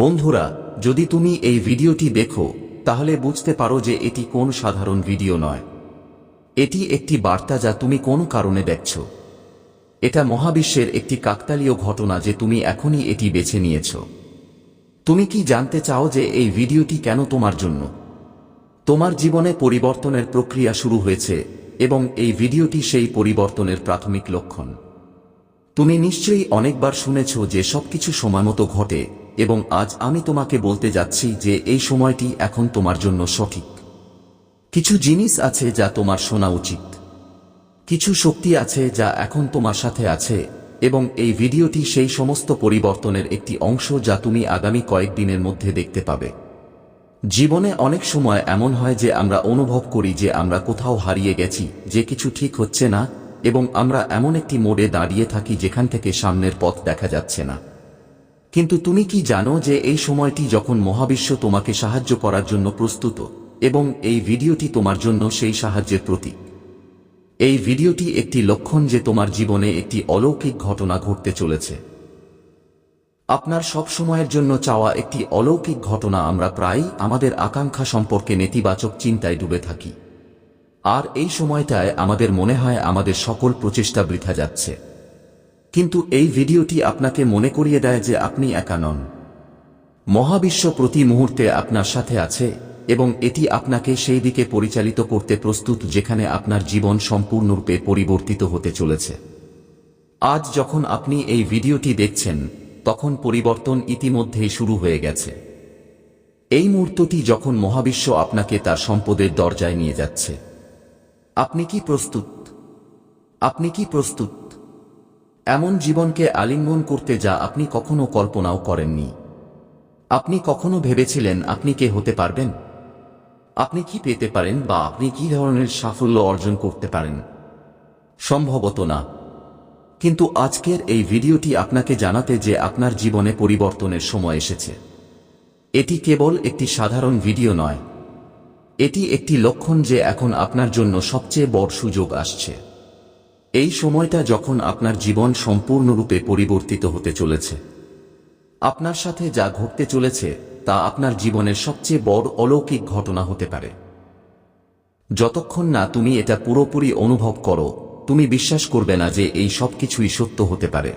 বন্ধুরা, যদি তুমি এই ভিডিওটি দেখো, তাহলে বুঝতে পারো যে এটি কোন সাধারণ ভিডিও নয়। এটি একটি বার্তা যা তুমি কোন কারণে দেখছ। এটা মহাবিশ্বের একটি কাকতালীয় ঘটনা যে তুমি এখনই এটি বেছে নিয়েছ। তুমি কি জানতে চাও যে এই ভিডিওটি কেন তোমার জন্য? তোমার জীবনে পরিবর্তনের প্রক্রিয়া শুরু হয়েছে, এবং এই ভিডিওটি সেই পরিবর্তনের প্রাথমিক লক্ষণ। তুমি নিশ্চয়ই অনেকবার শুনেছ যে সবকিছু সময়মতো ঘটে এবং আজ আমি তোমাকে বলতে যাচ্ছি যে এই সময়টি এখন তোমার জন্য সঠিক। কিছু জিনিস আছে যা তোমার শোনা উচিত। কিছু শক্তি আছে যা এখন তোমার সাথে আছে, এবং এই ভিডিওটি সেই সমস্ত পরিবর্তনের একটি অংশ যা তুমি আগামী কয়েকদিনের মধ্যে দেখতে পাবে। জীবনে অনেক সময় এমন হয় যে আমরা অনুভব করি যে আমরা কোথাও হারিয়ে গেছি, যে কিছু ঠিক হচ্ছে না, এবং আমরা এমন একটি মোড়ে দাঁড়িয়ে থাকি যেখান থেকে সামনের পথ দেখা যাচ্ছে না। কিন্তু তুমি কি জানো যে এই সময়টি যখন মহাবিশ্ব তোমাকে সাহায্য করার জন্য প্রস্তুত, এবং এই ভিডিওটি তোমার জন্য সেই সাহায্যের প্রতীক? এই ভিডিওটি একটি লক্ষণ যে তোমার জীবনে একটি অলৌকিক ঘটনা ঘটতে চলেছে। আপনার সব সময়ের জন্য চাওয়া একটি অলৌকিক ঘটনা আমরা প্রায়ই আমাদের আকাঙ্ক্ষা সম্পর্কে নেতিবাচক চিন্তায় ডুবে থাকি। আর এই সময়টায় আমাদের মনে হয় আমাদের সকল প্রচেষ্টা বৃথা যাচ্ছে। কিন্তু এই ভিডিওটি আপনাকে মনে করিয়ে দেয় যে আপনি একা নন। মহাবিশ্ব প্রতি মুহূর্তে আপনার সাথে আছে এবং এটি আপনাকে সেই দিকে পরিচালিত করতে প্রস্তুত যেখানে আপনার জীবন সম্পূর্ণরূপে পরিবর্তিত হতে চলেছে। আজ যখন আপনি এই ভিডিওটি দেখছেন, তখন পরিবর্তন ইতিমধ্যেই শুরু হয়ে গেছে। এই মুহূর্তটি যখন মহাবিশ্ব আপনাকে তার সম্পদের দরজায় নিয়ে যাচ্ছে। আপনি কি প্রস্তুত? আপনি কি প্রস্তুত? এমন জীবনকে আলিঙ্গন করতে যা আপনি কখনো কল্পনাও করেননি। আপনি কখনো ভেবেছিলেন আপনি কে হতে পারবেন? আপনি কি পেতে পারেন বা আপনি কি ধরনের সাফল্য অর্জন করতে পারেন? সম্ভবত না। কিন্তু আজকের এই ভিডিওটি আপনাকে জানাতে যে আপনার জীবনে পরিবর্তনের সময় এসেছে। এটি কেবল একটি সাধারণ ভিডিও নয়। এটি একটি লক্ষণ যে এখন আপনার জন্য সবচেয়ে বড় সুযোগ আসছে। এই সময়টা যখন আপনার জীবন সম্পূর্ণরূপে পরিবর্তিত হতে চলেছে। আপনার সাথে যা ঘটতে চলেছে, তা আপনার জীবনের সবচেয়ে বড় অলৌকিক ঘটনা হতে পারে। যতক্ষণ না তুমি এটা পুরোপুরি অনুভব করো, তুমি বিশ্বাস করবে না যে এই সব কিছুই সত্য হতে পারে।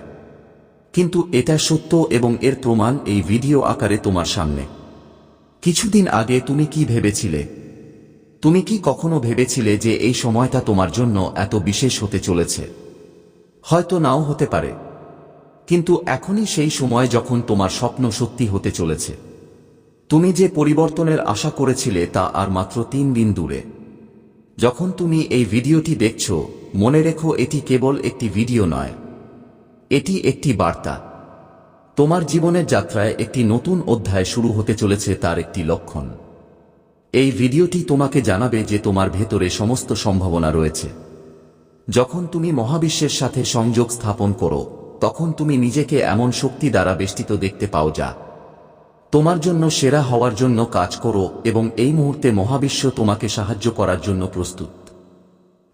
কিন্তু এটা সত্য এবং এর প্রমাণ এই ভিডিও আকারে তোমার সামনে। কিছুদিন আগে তুমি কি ভেবেছিলে? তুমি কি কখনো ভেবেছিলে যে এই সময়টা তোমার জন্য এত বিশেষ হতে চলেছে? হয়তো নাও হতে পারে। কিন্তু এখনই সেই সময় যখন তোমার স্বপ্ন সত্যি হতে চলেছে। তুমি যে পরিবর্তনের আশা করেছিলে তা আর মাত্র তিন দিন দূরে। যখন তুমি এই ভিডিওটি দেখছ, মনে রেখো এটি কেবল একটি ভিডিও নয়। এটি একটি বার্তা। তোমার জীবনের যাত্রায় একটি নতুন অধ্যায় শুরু হতে চলেছে তার একটি লক্ষণ। এই ভিডিওটি তোমাকে জানাবে যে তোমার ভেতরে সমস্ত সম্ভাবনা রয়েছে। যখন তুমি মহাবিশ্বের সাথে সংযোগ স্থাপন করো, তখন তুমি নিজেকে এমন শক্তি দ্বারা বেষ্টিত দেখতে পাও যা তোমার জন্য সেরা হওয়ার জন্য কাজ করো এবং এই মুহূর্তে মহাবিশ্ব তোমাকে সাহায্য করার জন্য প্রস্তুত।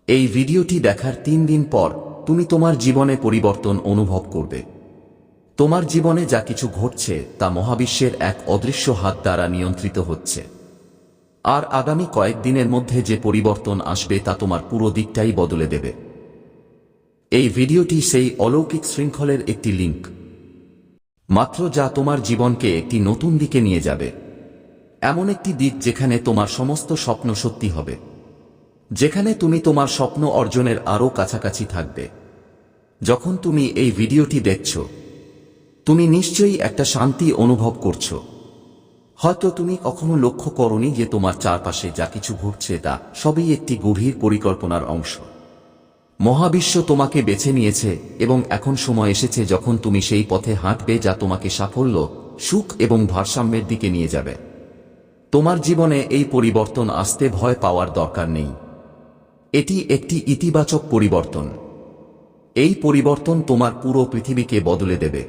এই ভিডিওটি দেখার তিন দিন পর তুমি তোমার জীবনে পরিবর্তন অনুভব করবে। তোমার জীবনে যা কিছু ঘটছে তা মহাবিশ্বের এক অদৃশ্য হাত দ্বারা নিয়ন্ত্রিত হচ্ছে। আর আগামী কয়েকদিনের মধ্যে যে পরিবর্তন আসবে তা তোমার পুরো দিকটাই বদলে দেবে। এই ভিডিওটি সেই অলৌকিক শৃঙ্খলের একটি লিঙ্ক মাত্র যা তোমার জীবনকে একটি নতুন দিকে নিয়ে যাবে। এমন একটি দিক যেখানে তোমার সমস্ত স্বপ্ন সত্যি হবে। যেখানে তুমি তোমার স্বপ্ন অর্জনের আরও কাছাকাছি থাকবে। যখন তুমি এই ভিডিওটি দেখছ, তুমি নিশ্চয়ই একটা শান্তি অনুভব করছ। হয়তো তুমি কখনো লক্ষ্য করনি যে তোমার চারপাশে যা কিছু ঘটছে তা সবই একটি গভীর পরিকল্পনার অংশ। মহাবিশ্ব তোমাকে বেছে নিয়েছে এবং এখন সময় এসেছে যখন তুমি সেই পথে হাঁটবে যা তোমাকে সাফল্য, সুখ এবং ভারসাম্যের দিকে নিয়ে যাবে। তোমার জীবনে এই পরিবর্তন আসতে ভয় পাওয়ার দরকার নেই। এটি একটি ইতিবাচক পরিবর্তন। এই পরিবর্তন তোমার পুরো পৃথিবীকে বদলে দেবে।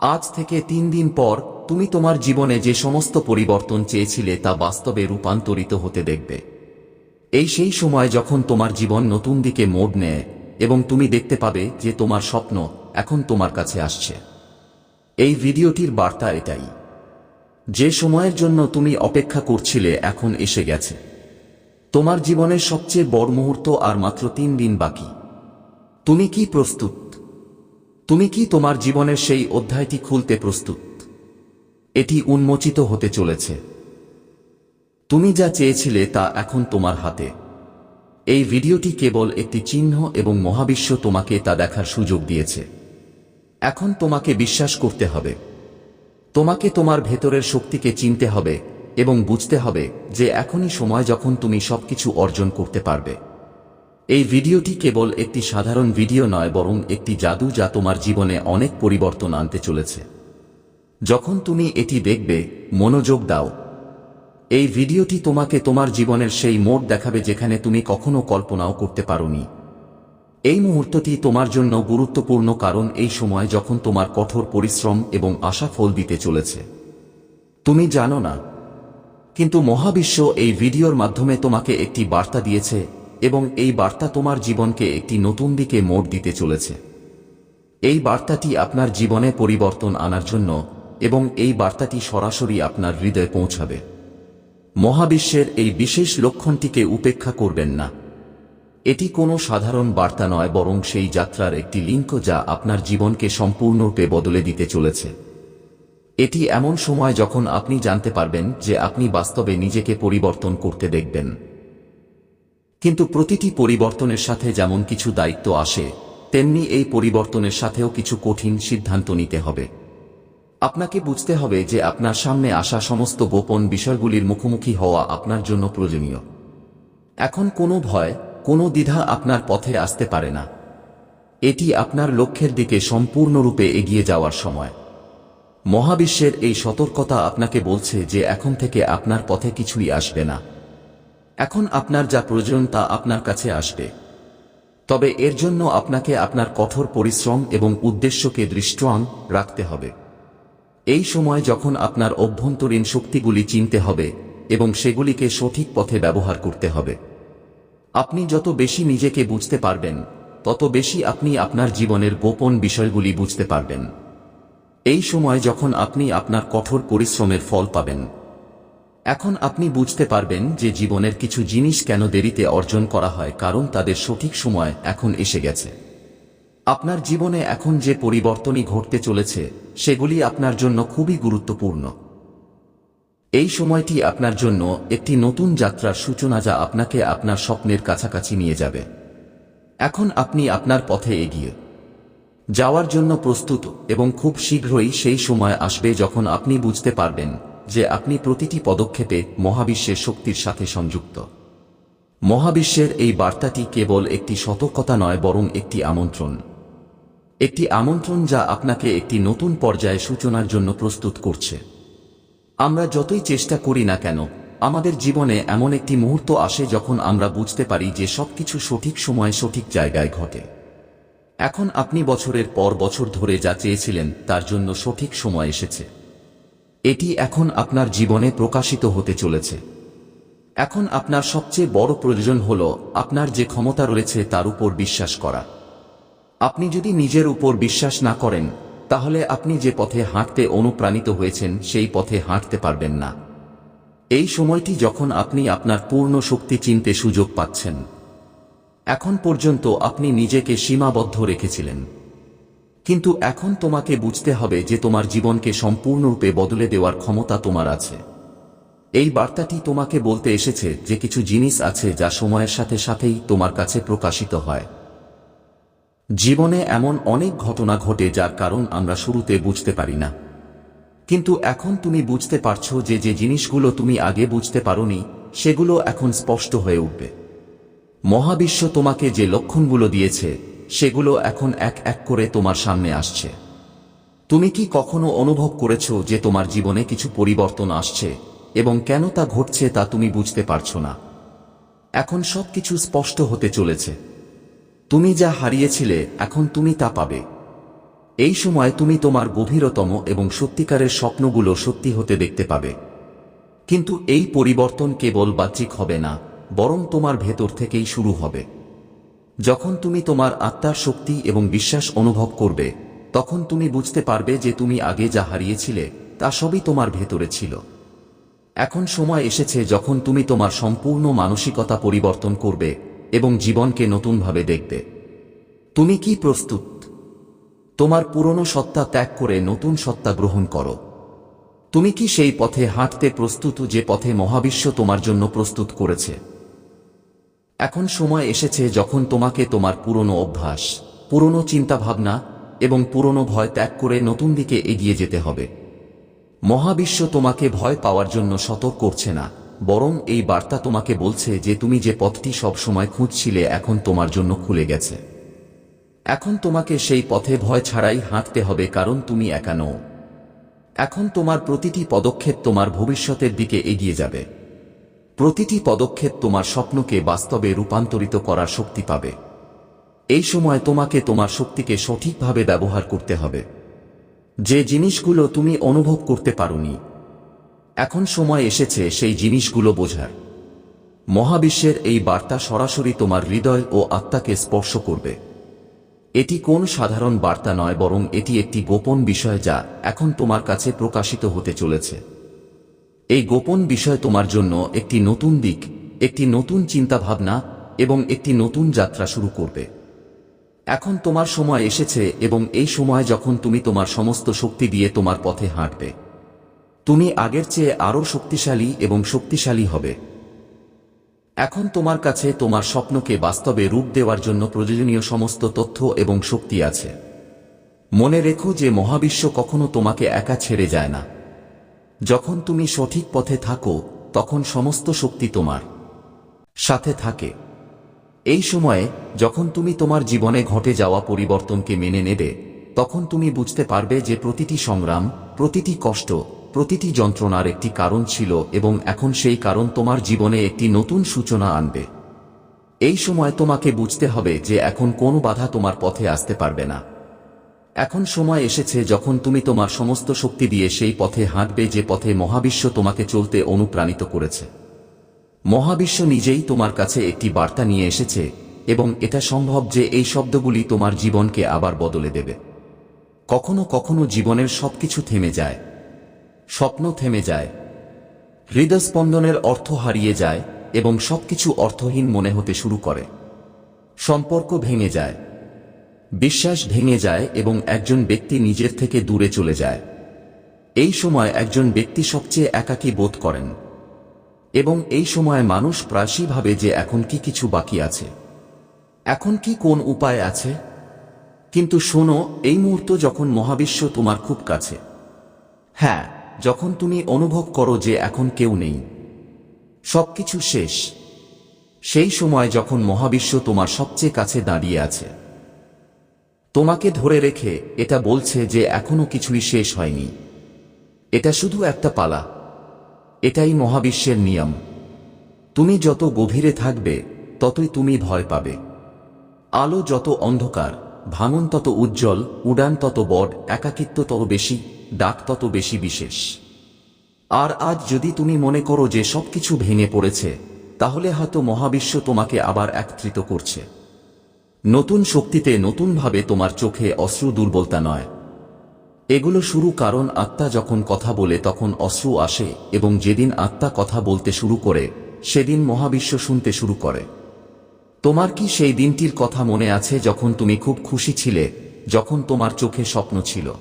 আজ থেকে তিন দিন পর তুমি তোমার জীবনে যে সমস্ত পরিবর্তন চেয়েছিলে তা বাস্তবে রূপান্তরিত হতে দেখবে। এই সেই সময় যখন তোমার জীবন নতুন দিকে মোড় নেয় এবং তুমি দেখতে পাবে যে তোমার স্বপ্ন এখন তোমার কাছে আসছে। এই ভিডিওটির বার্তা এটাই। যে সময়ের জন্য তুমি অপেক্ষা করছিলে এখন এসে গেছে। তোমার জীবনের সবচেয়ে বড় মুহূর্ত আর মাত্র তিন দিন বাকি। তুমি কি প্রস্তুত? তুমি কি তোমার জীবনের সেই অধ্যায়টি খুলতে প্রস্তুত? এটি উন্মোচিত হতে চলেছে। তুমি যা চেয়েছিলে তা এখন তোমার হাতে। এই ভিডিওটি কেবল একটি চিহ্ন এবং মহাবিশ্ব তোমাকে তা দেখার সুযোগ দিয়েছে। এখন তোমাকে বিশ্বাস করতে হবে। তোমাকে তোমার ভেতরের শক্তিকে চিনতে হবে এবং বুঝতে হবে যে এখনই সময় যখন তুমি সবকিছু অর্জন করতে পারবে। এই ভিডিওটি কেবল একটি সাধারণ ভিডিও নয়, বরং একটি জাদু যা তোমার জীবনে অনেক পরিবর্তন আনতে চলেছে। যখন তুমি এটি দেখবে, মনোযোগ দাও। এই ভিডিওটি তোমাকে তোমার জীবনের সেই মোড় দেখাবে যেখানে তুমি কখনো কল্পনাও করতে পারোনি। এই মুহূর্তটি তোমার জন্য গুরুত্বপূর্ণ কারণ এই সময় যখন তোমার কঠোর পরিশ্রম এবং আশা ফল দিতে চলেছে। তুমি জানো না। কিন্তু মহাবিশ্ব এই ভিডিওর মাধ্যমে তোমাকে একটি বার্তা দিয়েছে এবং এই বার্তা তোমার জীবনকে একটি নতুন দিকে মোড় দিতে চলেছে। এই বার্তাটি আপনার জীবনে পরিবর্তন আনার জন্য এবং এই বার্তাটি সরাসরি আপনার হৃদয়ে পৌঁছাবে। মহাবিশ্বের এই বিশেষ লক্ষণটিকে উপেক্ষা করবেন না। এটি কোনো সাধারণ বার্তা নয়, বরং সেই যাত্রার একটি লিঙ্ক যা আপনার জীবনকে সম্পূর্ণরূপে বদলে দিতে চলেছে। এটি এমন সময় যখন আপনি জানতে পারবেন যে আপনি বাস্তবে নিজেকে পরিবর্তন করতে দেখবেন। কিন্তু প্রতিটি পরিবর্তনের সাথে যেমন কিছু দায়িত্ব আসে, তেমনি এই পরিবর্তনের সাথেও কিছু কঠিন সিদ্ধান্ত নিতে হবে। আপনাকে বুঝতে হবে যে আপনার সামনে আসা সমস্ত গোপন বিষয়গুলির মুখোমুখি হওয়া আপনার জন্য প্রয়োজনীয়। এখন কোনো ভয়, কোনো দ্বিধা আপনার পথে আসতে পারে না। এটি আপনার লক্ষ্যের দিকে সম্পূর্ণরূপে এগিয়ে যাওয়ার সময়। মহাবিশ্বের এই সতর্কতা আপনাকে বলছে যে এখন থেকে আপনার পথে কিছুই আসবে না। এখন আপনার যা প্রয়োজন তা আপনার কাছে আসবে। তবে এর জন্য আপনাকে আপনার কঠোর পরিশ্রম এবং উদ্দেশ্যকে দৃষ্টন রাখতে হবে। এই সময় যখন আপনার অভ্যন্তরীণ শক্তিগুলি চিনতে হবে এবং সেগুলিকে সঠিক পথে ব্যবহার করতে হবে। আপনি যত বেশি নিজেকে বুঝতে পারবেন, তত বেশি আপনি আপনার জীবনের গোপন বিষয়গুলি বুঝতে পারবেন। এই সময় যখন আপনি আপনার কঠোর পরিশ্রমের ফল পাবেন, এখন আপনি বুঝতে পারবেন যে জীবনের কিছু জিনিস কেন দেরিতে অর্জন করা হয় কারণ তাদের সঠিক সময় এখন এসে গেছে। আপনার জীবনে এখন যে পরিবর্তনই ঘটতে চলেছে, সেগুলি আপনার জন্য খুবই গুরুত্বপূর্ণ। এই সময়টি আপনার জন্য একটি নতুন যাত্রার সূচনা যা আপনাকে আপনার স্বপ্নের কাছাকাছি নিয়ে যাবে। এখন আপনি আপনার পথে এগিয়ে যাওয়ার জন্য প্রস্তুত এবং খুব শীঘ্রই সেই সময় আসবে যখন আপনি বুঝতে পারবেন যে আপনি প্রতিটি পদক্ষেপে মহাবিশ্বের শক্তির সাথে সংযুক্ত। মহাবিশ্বের এই বার্তাটি কেবল একটি সতর্কতা নয়, বরং একটি আমন্ত্রণ। একটি আমন্ত্রণ যা আপনাকে একটি নতুন পর্যায়ে সূচনার জন্য প্রস্তুত করছে। আমরা যতই চেষ্টা করি না কেন, আমাদের জীবনে এমন একটি মুহূর্ত আসে যখন আমরা বুঝতে পারি যে সবকিছু সঠিক সময়ে সঠিক জায়গায় ঘটে। এখন আপনি বছরের পর বছর ধরে যা চেয়েছিলেন তার জন্য সঠিক সময় এসেছে। এটি এখন আপনার জীবনে প্রকাশিত হতে চলেছে। এখন আপনার সবচেয়ে বড় প্রয়োজন হল আপনার যে ক্ষমতা রয়েছে তার উপর বিশ্বাস করা। আপনি যদি নিজের উপর বিশ্বাস না করেন, তাহলে আপনি যে পথে হাঁটতে অনুপ্রাণিত হয়েছেন, সেই পথে হাঁটতে পারবেন না। এই সময়টি যখন আপনি আপনার পূর্ণ শক্তি চিনতে সুযোগ পাচ্ছেন। এখন পর্যন্ত আপনি নিজেকে সীমাবদ্ধ রেখেছিলেন। কিন্তু এখন তোমাকে বুঝতে হবে যে তোমার জীবনকে সম্পূর্ণরূপে বদলে দেওয়ার ক্ষমতা তোমার আছে। এই বার্তাটি তোমাকে বলতে এসেছে যে কিছু জিনিস আছে যা সময়ের সাথে সাথেই তোমার কাছে প্রকাশিত হয়। জীবনে এমন অনেক ঘটনা ঘটে যার কারণ আমরা শুরুতে বুঝতে পারি না। কিন্তু এখন তুমি বুঝতে পারছ যে যে জিনিসগুলো তুমি আগে বুঝতে পারোনি, সেগুলো এখন স্পষ্ট হয়ে উঠবে। মহাবিশ্ব তোমাকে যে লক্ষণগুলো দিয়েছে, সেগুলো এখন এক এক করে তোমার সামনে আসছে। তুমি কি কখনো অনুভব করেছ যে তোমার জীবনে কিছু পরিবর্তন আসছে, এবং কেন তা ঘটছে তা তুমি বুঝতে পারছ না? এখন সবকিছু স্পষ্ট হতে চলেছে। তুমি যা হারিয়েছিলে, এখন তুমি তা পাবে। এই সময় তুমি তোমার গভীরতম এবং সত্যিকারের স্বপ্নগুলো সত্যি হতে দেখতে পাবে। কিন্তু এই পরিবর্তন কেবল বাহ্যিক হবে না, বরং তোমার ভেতর থেকেই শুরু হবে। যখন তুমি তোমার আত্মার শক্তি এবং বিশ্বাস অনুভব করবে, তখন তুমি বুঝতে পারবে যে তুমি আগে যা হারিয়েছিলে, তা সবই তোমার ভেতরে ছিল। এখন সময় এসেছে যখন তুমি তোমার সম্পূর্ণ মানসিকতা পরিবর্তন করবে এবং জীবনকে নতুনভাবে দেখবে তুমি কি প্রস্তুত? তোমার পুরনো সত্তা ত্যাগ করে নতুন সত্তা গ্রহণ করো। তুমি কি সেই পথে হাঁটতে প্রস্তুত যে পথে মহাবিশ্ব তোমার জন্য প্রস্তুত করেছে? এখন সময় এসেছে যখন তোমাকে তোমার পুরনো অভ্যাস, পুরনো চিন্তাভাবনা এবং পুরনো ভয় ত্যাগ করে নতুন দিকে এগিয়ে যেতে হবে। মহাবিশ্ব তোমাকে ভয় পাওয়ার জন্য সতর্ক করছে না। বরং এই বার্তা তোমাকে বলছে যে তুমি যে পথটি সবসময় খুঁজছিলে এখন তোমার জন্য খুলে গেছে। এখন তোমাকে সেই পথে ভয় ছাড়াই হাঁটতে হবে কারণ তুমি একা নও। এখন তোমার প্রতিটি পদক্ষেপ তোমার ভবিষ্যতের দিকে এগিয়ে যাবে। প্রতিটি পদক্ষেপ তোমার স্বপ্নকে বাস্তবে রূপান্তরিত করার শক্তি পাবে। এই সময় তোমাকে তোমার শক্তিকে সঠিকভাবে ব্যবহার করতে হবে। যে জিনিসগুলো তুমি অনুভব করতে পারোনি এখন সময় এসেছে সেই জিনিসগুলো বোঝার। মহাবিশ্বের এই বার্তা সরাসরি তোমার হৃদয় ও আত্মাকে স্পর্শ করবে। এটি কোন সাধারণ বার্তা নয়, বরং এটি একটি গোপন বিষয় যা এখন তোমার কাছে প্রকাশিত হতে চলেছে। এই গোপন বিষয় তোমার জন্য একটি নতুন দিক, একটি নতুন চিন্তাভাবনা এবং একটি নতুন যাত্রা শুরু করবে। এখন তোমার সময় এসেছে এবং এই সময় যখন তুমি তোমার সমস্ত শক্তি দিয়ে তোমার পথে হাঁটবে। তুমি আগের চেয়ে আরও শক্তিশালী এবং শক্তিশালী হবে। এখন তোমার কাছে তোমার স্বপ্নকে বাস্তবে রূপ দেওয়ার জন্য প্রয়োজনীয় সমস্ত তথ্য এবং শক্তি আছে। মনে রেখো যে মহাবিশ্ব কখনো তোমাকে একা ছেড়ে যায় না। যখন তুমি সঠিক পথে থাকো, তখন সমস্ত শক্তি তোমার সাথে থাকে। এই সময়ে, যখন তুমি তোমার জীবনে ঘটে যাওয়া পরিবর্তনকে মেনে নেবে, তখন তুমি বুঝতে পারবে যে প্রতিটি সংগ্রাম, প্রতিটি কষ্ট প্রতিটি যন্ত্রণার একটি কারণ ছিল এবং এখন সেই কারণ তোমার জীবনে একটি নতুন সূচনা আনবে। এই সময় তোমাকে বুঝতে হবে যে এখন কোনো বাধা তোমার পথে আসতে পারবে না। এখন সময় এসেছে যখন তুমি তোমার সমস্ত শক্তি দিয়ে সেই পথে হাঁটবে যে পথে মহাবিশ্ব তোমাকে চলতে অনুপ্রাণিত করেছে। মহাবিশ্ব নিজেই তোমার কাছে একটি বার্তা নিয়ে এসেছে এবং এটা সম্ভব যে এই শব্দগুলি তোমার জীবনকে আবার বদলে দেবে। কখনো কখনো জীবনের সবকিছু থেমে যায়। স্বপ্ন থেমে যায়। হৃদস্পন্দনের অর্থ হারিয়ে যায় এবং সবকিছু অর্থহীন মনে হতে শুরু করে। সম্পর্ক ভেঙে যায়। বিশ্বাস ভেঙে যায় এবং একজন ব্যক্তি নিজের থেকে দূরে চলে যায়। এই সময় একজন ব্যক্তি সবচেয়ে একাকী বোধ করেন। এবং এই সময় মানুষ প্রায়শই ভাবে যে এখন কি কিছু বাকি আছে। এখন কি কোন উপায় আছে? কিন্তু শোনো, এই মুহূর্ত যখন মহাবিশ্ব তোমার খুব কাছে। হ্যাঁ যখন তুমি অনুভব করো যে এখন কেউ নেই, সবকিছু শেষ। সেই সময় যখন মহাবিশ্ব তোমার সবচেয়ে কাছে দাঁড়িয়ে আছে। তোমাকে ধরে রেখে এটা বলছে যে এখনও কিছুই শেষ হয়নি। এটা শুধু একটা পালা। এটাই মহাবিশ্বের নিয়ম। তুমি যত গভীরে থাকবে, ততই তুমি ভয় পাবে। আলো যত অন্ধকার, ভাঙন তত উজ্জ্বল, উড়ান তত বড়, একাকিত্ব তত বেশি। ডাক তত বেশি বিশেষ। আর আজ যদি তুমি মনে করো যে সবকিছু ভেঙে পড়েছে, তাহলে হয়তো মহাবিশ্ব তোমাকে আবার একত্রিত করছে। নতুন শক্তিতে নতুনভাবে তোমার চোখে অশ্রু দুর্বলতা নয়। এগুলো শুরু কারণ আত্মা যখন কথা বলে তখন অশ্রু আসে এবং যেদিন আত্মা কথা বলতে শুরু করে, সেদিন মহাবিশ্ব শুনতে শুরু করে। তোমার কি সেই দিনটির কথা মনে আছে যখন তুমি খুব খুশি ছিলে, যখন তোমার চোখে স্বপ্ন ছিল?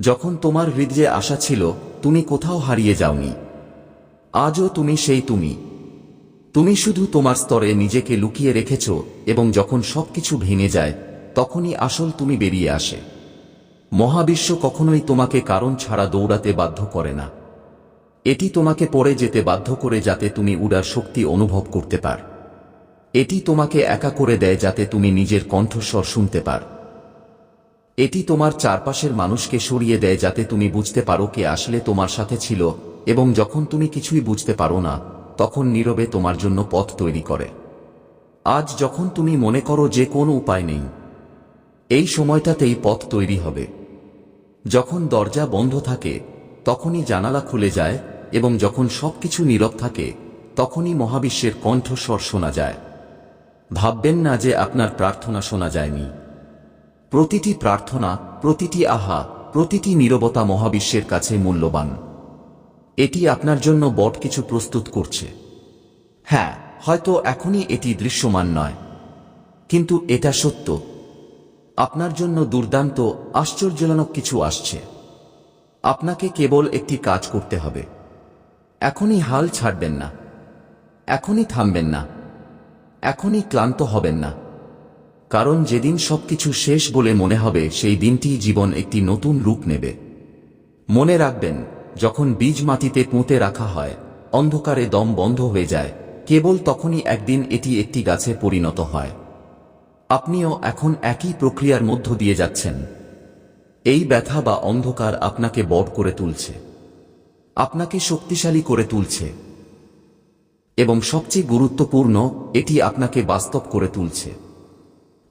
যখন তোমার হৃদয়ে আশা ছিল, তুমি কোথাও হারিয়ে যাওনি। আজও তুমি সেই তুমি। তুমি শুধু তোমার স্তরে নিজেকে লুকিয়ে রেখেছ এবং যখন সবকিছু ভেঙে যায়, তখনই আসল তুমি বেরিয়ে আসে। মহাবিশ্ব কখনোই তোমাকে কারণ ছাড়া দৌড়াতে বাধ্য করে না। এটি তোমাকে পড়ে যেতে বাধ্য করে যাতে তুমি উড়ার শক্তি অনুভব করতে পার। এটি তোমাকে একা করে দেয় যাতে তুমি নিজের কণ্ঠস্বর শুনতে পার। এটি তোমার চারপাশের মানুষকে সরিয়ে দেয় যাতে তুমি বুঝতে পারো কে আসলে তোমার সাথে ছিল, এবং যখন তুমি কিছুই বুঝতে পারো না, তখন নীরবে তোমার জন্য পথ তৈরি করে। আজ যখন তুমি মনে করো যে কোনো উপায় নেই, এই সময়টাতেই পথ তৈরি হবে। যখন দরজা বন্ধ থাকে, তখনই জানালা খুলে যায়, এবং যখন সবকিছু নীরব থাকে, তখনই মহাবিশ্বের কণ্ঠস্বর শোনা যায়। ভাববেন না যে আপনার প্রার্থনা শোনা যায়নি। প্রতিটি প্রার্থনা, প্রতিটি আহা, প্রতিটি নীরবতা মহাবিশ্বের কাছে মূল্যবান। এটি আপনার জন্য বট কিছু প্রস্তুত করছে। হ্যাঁ হয়তো এখনই এটি দৃশ্যমান নয়। কিন্তু এটা সত্য। আপনার জন্য দুর্দান্ত, আশ্চর্যজনক কিছু আসছে। আপনাকে কেবল একটি কাজ করতে হবে। এখনই হাল ছাড়বেন না। এখনই থামবেন না। এখনই ক্লান্ত হবেন না। কারণ যেদিন সবকিছু শেষ বলে মনে হবে, সেই দিনটি জীবন একটি নতুন রূপ নেবে। মনে রাখবেন, যখন বীজ মাটিতে পুঁতে রাখা হয়, অন্ধকারে দম বন্ধ হয়ে যায়, কেবল তখনই একদিন এটি একটি গাছে পরিণত হয়। আপনিও এখন একই প্রক্রিয়ার মধ্য দিয়ে যাচ্ছেন। এই ব্যথা বা অন্ধকার আপনাকে বড় করে তুলছে। আপনাকে শক্তিশালী করে তুলছে। এবং সবচেয়ে গুরুত্বপূর্ণ, এটি আপনাকে বাস্তব করে তুলছে।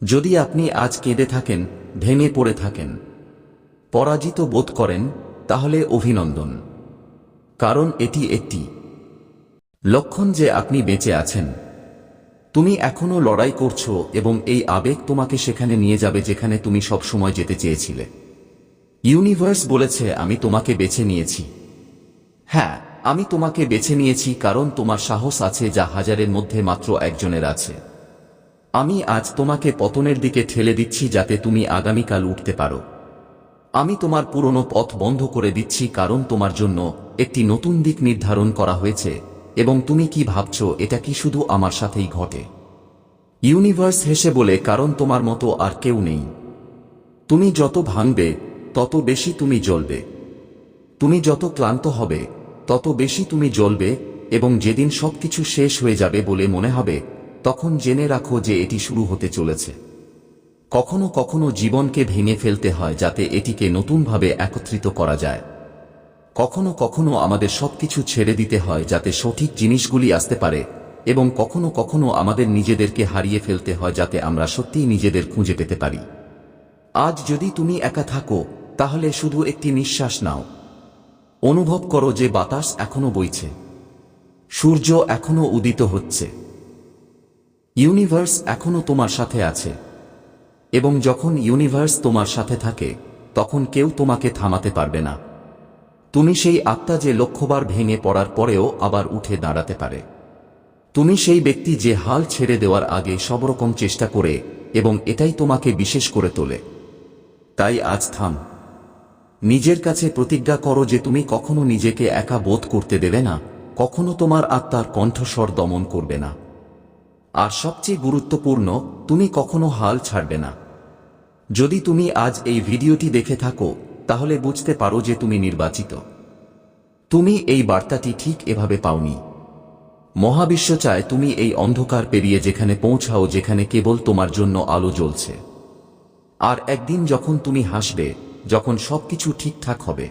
যদি আপনি আজ কেঁদে থাকেন, ভেঙে পড়ে থাকেন, পরাজিত বোধ করেন, তাহলে অভিনন্দন। কারণ এটি একটি লক্ষণ যে আপনি বেঁচে আছেন। তুমি এখনও লড়াই করছ এবং এই আবেগ তোমাকে সেখানে নিয়ে যাবে যেখানে তুমি সব সময় যেতে চেয়েছিলে। ইউনিভার্স বলেছে, আমি তোমাকে বেছে নিয়েছি। হ্যাঁ আমি তোমাকে বেছে নিয়েছি কারণ তোমার সাহস আছে যা হাজারের মধ্যে মাত্র একজনের আছে। আমি আজ তোমাকে পতনের দিকে ঠেলে দিচ্ছি যাতে তুমি আগামীকাল উঠতে পারো। আমি তোমার পুরনো পথ বন্ধ করে দিচ্ছি কারণ তোমার জন্য একটি নতুন দিক নির্ধারণ করা হয়েছে এবং তুমি কি ভাবছ এটা কি শুধু আমার সাথেই ঘটে? ইউনিভার্স হেসে বলে, কারণ তোমার মতো আর কেউ নেই। তুমি যত ভাঙবে, তত বেশি তুমি জ্বলবে। তুমি যত ক্লান্ত হবে, তত বেশি তুমি জ্বলবে এবং যেদিন সবকিছু শেষ হয়ে যাবে বলে মনে হবে তখন জেনে রাখো যে এটি শুরু হতে চলেছে। কখনো কখনো জীবনকে ভেঙে ফেলতে হয় যাতে এটিকে নতুনভাবে একত্রিত করা যায়। কখনো কখনো আমাদের সবকিছু ছেড়ে দিতে হয় যাতে সঠিক জিনিসগুলি আসতে পারে এবং কখনো কখনো আমাদের নিজেদেরকে হারিয়ে ফেলতে হয় যাতে আমরা সত্যিই নিজেদের খুঁজে পেতে পারি। আজ যদি তুমি একা থাকো, তাহলে শুধু একটি নিঃশ্বাস নাও। অনুভব করো যে বাতাস এখনও বইছে। সূর্য এখনও উদিত হচ্ছে। ইউনিভার্স এখনও তোমার সাথে আছে। এবং যখন ইউনিভার্স তোমার সাথে থাকে, তখন কেউ তোমাকে থামাতে পারবে না। তুমি সেই আত্মা যে লক্ষ্যবার ভেঙে পড়ার পরেও আবার উঠে দাঁড়াতে পারে। তুমি সেই ব্যক্তি যে হাল ছেড়ে দেওয়ার আগে সব রকম চেষ্টা করে এবং এটাই তোমাকে বিশেষ করে তোলে। তাই আজ থাম। নিজের কাছে প্রতিজ্ঞা করো যে তুমি কখনো নিজেকে একা বোধ করতে দেবে না, কখনো তোমার আত্মার কণ্ঠস্বর দমন করবে না। আর সবচেয়ে গুরুত্বপূর্ণ, তুমি কখনো হাল ছাড়বে না। যদি তুমি আজ এই ভিডিওটি দেখে থাকো, তাহলে বুঝতে পারো যে তুমি নির্বাচিত। তুমি এই বার্তাটি ঠিক এভাবে পাওনি। মহাবিশ্ব চায় তুমি এই অন্ধকার পেরিয়ে যেখানে পৌঁছাও, যেখানে কেবল তোমার জন্য আলো জ্বলছে। আর একদিন যখন তুমি হাসবে, যখন সবকিছু ঠিকঠাক হবে।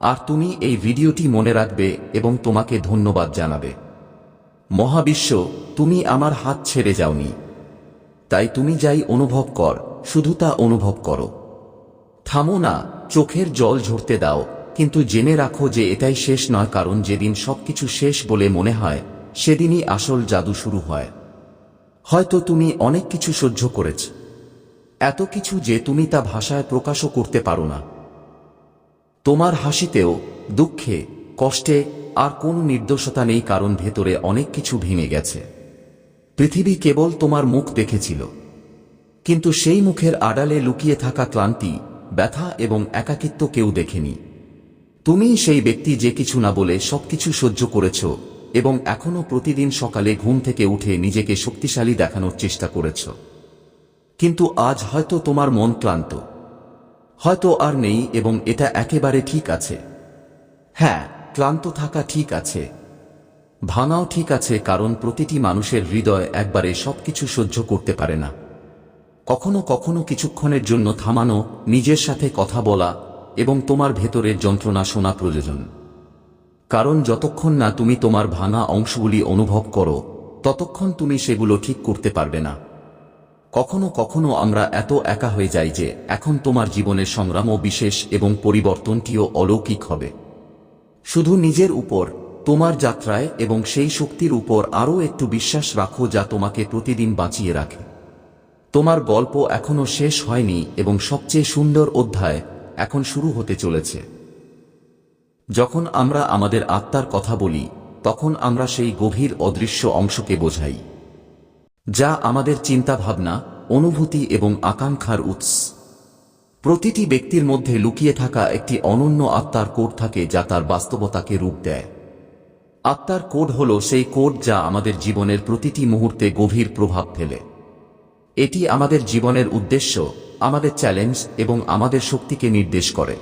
আর তুমি এই ভিডিওটি মনে রাখবে এবং তোমাকে ধন্যবাদ জানাবে। মহাবিশ্ব, তুমি আমার হাত ছেড়ে যাওনি। তাই তুমি যাই অনুভব কর, শুধু তা অনুভব করো। থামো না, চোখের জল ঝরতে দাও, কিন্তু জেনে রাখো যে এটাই শেষ নয়, কারণ যেদিন সবকিছু শেষ বলে মনে হয়, সেদিনই আসল জাদু শুরু হয়। হয়তো তুমি অনেক কিছু সহ্য করেছ। এত কিছু যে তুমি তা ভাষায় প্রকাশও করতে পারো না। তোমার হাসিতেও, দুঃখে, কষ্টে আর কোনো নির্দোষতা নেই কারণ ভেতরে অনেক কিছু ভেঙে গেছে। পৃথিবী কেবল তোমার মুখ দেখেছিল। কিন্তু সেই মুখের আড়ালে লুকিয়ে থাকা ক্লান্তি, ব্যথা এবং একাকিত্ব কেউ দেখেনি। তুমি সেই ব্যক্তি যে কিছু না বলে সবকিছু সহ্য করেছ এবং এখনও প্রতিদিন সকালে ঘুম থেকে উঠে নিজেকে শক্তিশালী দেখানোর চেষ্টা করেছ। কিন্তু আজ হয়তো তোমার মন ক্লান্ত। হয়তো আর নেই এবং এটা একেবারে ঠিক আছে। হ্যাঁ ক্লান্ত থাকা ঠিক আছে। ভাঙাও ঠিক আছে কারণ প্রতিটি মানুষের হৃদয় একবারে সবকিছু সহ্য করতে পারে না। কখনো কখনো কিছুক্ষণের জন্য থামানো, নিজের সাথে কথা বলা এবং তোমার ভেতরের যন্ত্রণা শোনা প্রয়োজন। কারণ যতক্ষণ না তুমি তোমার ভাঙা অংশগুলি অনুভব করো, ততক্ষণ তুমি সেগুলো ঠিক করতে পারবে না। কখনো কখনো আমরা এত একা হয়ে যাই যে এখন তোমার জীবনের সংগ্রামও বিশেষ এবং পরিবর্তনটিও অলৌকিক হবে। শুধু নিজের উপর, তোমার যাত্রায় এবং সেই শক্তির উপর আরও একটু বিশ্বাস রাখো যা তোমাকে প্রতিদিন বাঁচিয়ে রাখে। তোমার গল্প এখনও শেষ হয়নি এবং সবচেয়ে সুন্দর অধ্যায় এখন শুরু হতে চলেছে। যখন আমরা আমাদের আত্মার কথা বলি, তখন আমরা সেই গভীর অদৃশ্য অংশকে বোঝাই, যা আমাদের চিন্তাভাবনা, অনুভূতি এবং আকাঙ্ক্ষার উৎস। প্রতিটি ব্যক্তির মধ্যে লুকিয়ে থাকা একটি অনন্য আত্মার কোড থাকে যা তার বাস্তবতাকে রূপ দেয়। আত্মার কোড হল সেই কোড যা আমাদের জীবনের প্রতিটি মুহূর্তে গভীর প্রভাব ফেলে। এটি আমাদের জীবনের উদ্দেশ্য, আমাদের চ্যালেঞ্জ এবং আমাদের শক্তিকে নির্দেশ করে।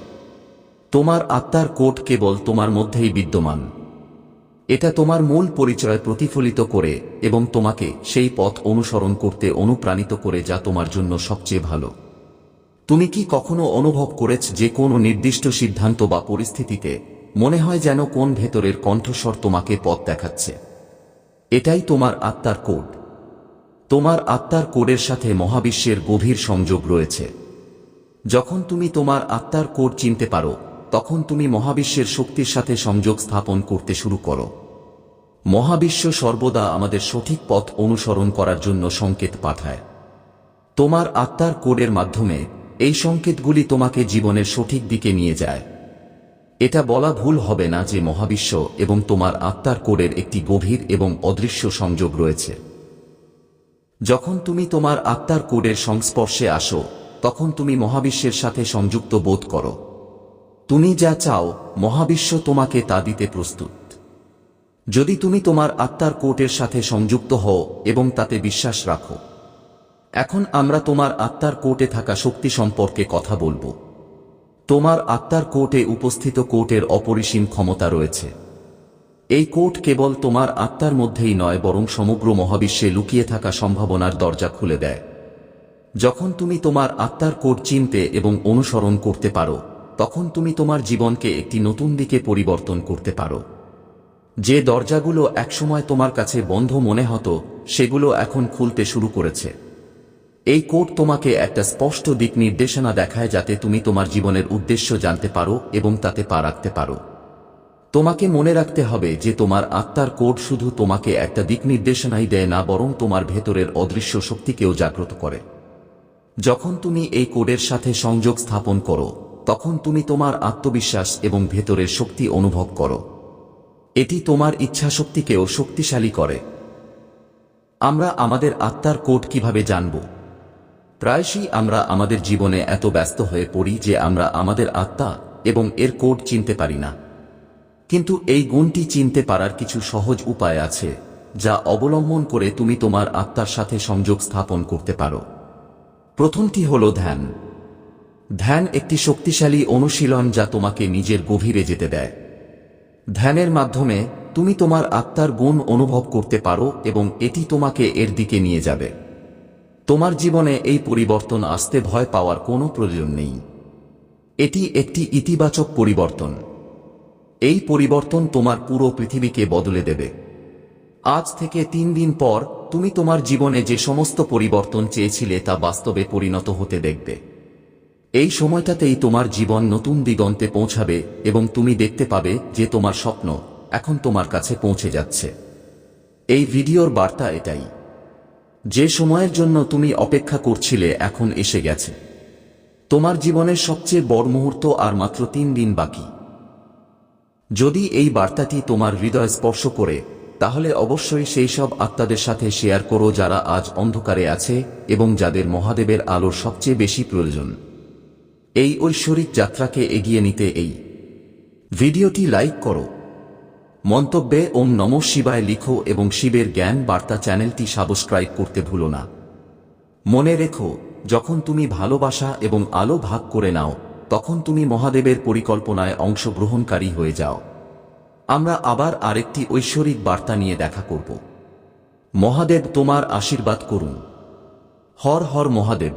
তোমার আত্মার কোড কেবল তোমার মধ্যেই বিদ্যমান। এটা তোমার মূল পরিচয় প্রতিফলিত করে এবং তোমাকে সেই পথ অনুসরণ করতে অনুপ্রাণিত করে যা তোমার জন্য সবচেয়ে ভালো। তুমি কি কখনো অনুভব করেছ যে কোনো নির্দিষ্ট সিদ্ধান্ত বা পরিস্থিতিতে মনে হয় যেন কোন ভেতরের কণ্ঠস্বর তোমাকে পথ দেখাচ্ছে? এটাই তোমার আত্মার কোড। তোমার আত্মার কোডের সাথে মহাবিশ্বের গভীর সংযোগ রয়েছে। যখন তুমি তোমার আত্মার কোড চিনতে পারো, তখন তুমি মহাবিশ্বের শক্তির সাথে সংযোগ স্থাপন করতে শুরু করো। মহাবিশ্ব সর্বদা আমাদের সঠিক পথ অনুসরণ করার জন্য সংকেত পাঠায়। তোমার আত্মার কোডের মাধ্যমে এই সংকেতগুলি তোমাকে জীবনের সঠিক দিকে নিয়ে যায়। এটা বলা ভুল হবে না যে মহাবিশ্ব এবং তোমার আত্মার কোডের একটি গভীর এবং অদৃশ্য সংযোগ রয়েছে। যখন তুমি তোমার আত্মার কোডের সংস্পর্শে আসো, তখন তুমি মহাবিশ্বের সাথে সংযুক্ত বোধ করো। তুমি যা চাও, মহাবিশ্ব তোমাকে তা দিতে প্রস্তুত। যদি তুমি তোমার আত্মার কোটের সাথে সংযুক্ত হও এবং তাতে বিশ্বাস রাখো এখন আমরা তোমার আত্মার কোর্টে থাকা শক্তি সম্পর্কে কথা বলব। তোমার আত্মার কোর্টে উপস্থিত কোর্টের অপরিসীম ক্ষমতা রয়েছে। এই কোর্ট কেবল তোমার আত্মার মধ্যেই নয়, বরং সমগ্র মহাবিশ্বে লুকিয়ে থাকা সম্ভাবনার দরজা খুলে দেয়। যখন তুমি তোমার আত্মার কোড চিনতে এবং অনুসরণ করতে পারো, তখন তুমি তোমার জীবনকে একটি নতুন দিকে পরিবর্তন করতে পারো। যে দরজাগুলো একসময় তোমার কাছে বন্ধ মনে হতো, সেগুলো এখন খুলতে শুরু করেছে। এই কোড তোমাকে একটা স্পষ্ট দিক নির্দেশনা দেখায় যাতে তুমি তোমার জীবনের উদ্দেশ্য জানতে পারো এবং তাতে পা রাখতে পারো। তোমাকে মনে রাখতে হবে যে তোমার আত্মার কোড শুধু তোমাকে একটা দিক নির্দেশনাই দেয় না, বরং তোমার ভেতরের অদৃশ্য শক্তিকেও জাগ্রত করে। যখন তুমি এই কোডের সাথে সংযোগ স্থাপন করো, তখন তুমি তোমার আত্মবিশ্বাস এবং ভেতরের শক্তি অনুভব করো। এটি তোমার ইচ্ছাশক্তিকেও শক্তিশালী করে। আমরা আমাদের আত্মার কোড কীভাবে জানব? প্রায়শই আমরা আমাদের জীবনে এত ব্যস্ত হয়ে পড়ি যে আমরা আমাদের আত্মা এবং এর কোড চিনতে পারি না। কিন্তু এই গুণটি চিনতে পারার কিছু সহজ উপায় আছে, যা অবলম্বন করে তুমি তোমার আত্মার সাথে সংযোগ স্থাপন করতে পারো। প্রথমটি হল ধ্যান। ধ্যান একটি শক্তিশালী অনুশীলন যা তোমাকে নিজের গভীরে যেতে দেয়। ধ্যানের মাধ্যমে তুমি তোমার আত্মার গুণ অনুভব করতে পারো এবং এটি তোমাকে এর দিকে নিয়ে যাবে। তোমার জীবনে এই পরিবর্তন আসতে ভয় পাওয়ার কোনো প্রয়োজন নেই। এটি একটি ইতিবাচক পরিবর্তন। এই পরিবর্তন তোমার পুরো পৃথিবীকে বদলে দেবে। আজ থেকে তিন দিন পর তুমি তোমার জীবনে যে সমস্ত পরিবর্তন চেয়েছিলে তা বাস্তবে পরিণত হতে দেখবে। এই সময়টাতেই তোমার জীবন নতুন দিগন্তে পৌঁছাবে এবং তুমি দেখতে পাবে যে তোমার স্বপ্ন এখন তোমার কাছে পৌঁছে যাচ্ছে। এই ভিডিওর বার্তা এটাই। যে সময়ের জন্য তুমি অপেক্ষা করছিলে এখন এসে গেছে। তোমার জীবনের সবচেয়ে বড় মুহূর্ত আর মাত্র তিন দিন বাকি। যদি এই বার্তাটি তোমার হৃদয় স্পর্শ করে, তাহলে অবশ্যই সেই সব আত্মাদের সাথে শেয়ার করো যারা আজ অন্ধকারে আছে এবং যাদের মহাদেবের আলোর সবচেয়ে বেশি প্রয়োজন। এই ঐশ্বরিক যাত্রাকে এগিয়ে নিতে এই। ভিডিওটি লাইক করো। মন্তব্যে ওম নম শিবায় লিখো এবং শিবের জ্ঞান বার্তা চ্যানেলটি সাবস্ক্রাইব করতে ভুলো না। মনে রেখো, যখন তুমি ভালোবাসা এবং আলো ভাগ করে নাও, তখন তুমি মহাদেবের পরিকল্পনায় অংশগ্রহণকারী হয়ে যাও। আমরা আবার আরেকটি ঐশ্বরিক বার্তা নিয়ে দেখা করব। মহাদেব তোমার আশীর্বাদ করুন। হর হর মহাদেব।